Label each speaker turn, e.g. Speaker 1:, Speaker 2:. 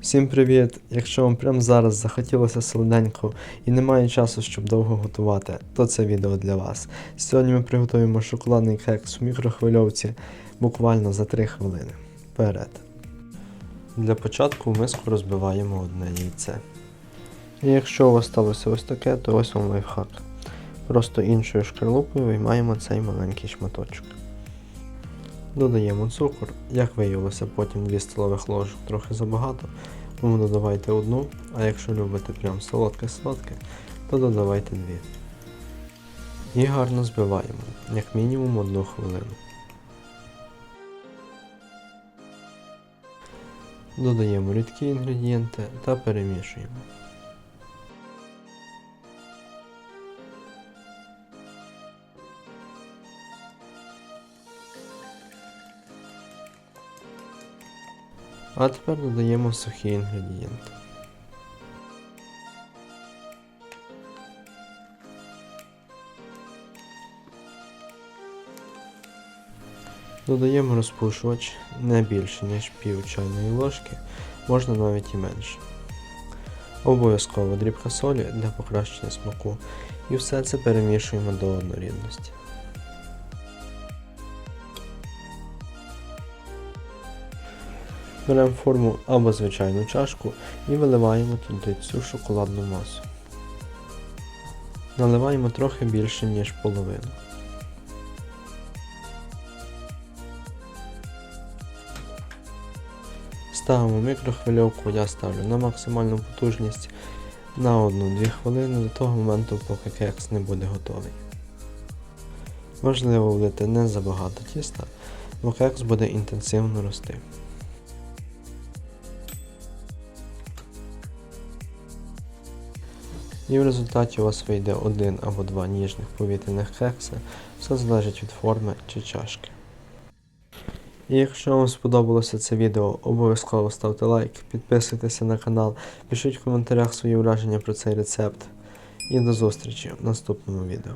Speaker 1: Всім привіт! Якщо вам прямо зараз захотілося солоденько і немає часу, щоб довго готувати, то це відео для вас. Сьогодні ми приготуємо шоколадний кекс в мікрохвильовці буквально за 3 хвилини. Вперед! Для початку в миску розбиваємо одне яйце. І якщо у вас сталося ось таке, то ось вам лайфхак. Просто іншою шкарлупою виймаємо цей маленький шматочок. Додаємо цукор, як виявилося, потім 2 столових ложок трохи забагато, тому додавайте одну, а якщо любите прям солодке-солодке, то додавайте дві. І гарно збиваємо, як мінімум одну хвилину. Додаємо рідкі інгредієнти та перемішуємо. А тепер додаємо сухі інгредієнти. Додаємо розпушувач не більше, ніж пів чайної ложки, можна навіть і менше. Обов'язково дрібка солі для покращення смаку і все це перемішуємо до однорідності. Беремо форму або звичайну чашку і виливаємо туди цю шоколадну масу. Наливаємо трохи більше, ніж половину. Ставимо мікрохвильовку, я ставлю на максимальну потужність на 1-2 хвилини до того моменту, поки кекс не буде готовий. Важливо влити не забагато тіста, бо кекс буде інтенсивно рости. І в результаті у вас вийде один або два ніжних повітряних кекси, все залежить від форми чи чашки. І якщо вам сподобалося це відео, обов'язково ставте лайк, підписуйтеся на канал, пишіть в коментарях свої враження про цей рецепт. І до зустрічі в наступному відео.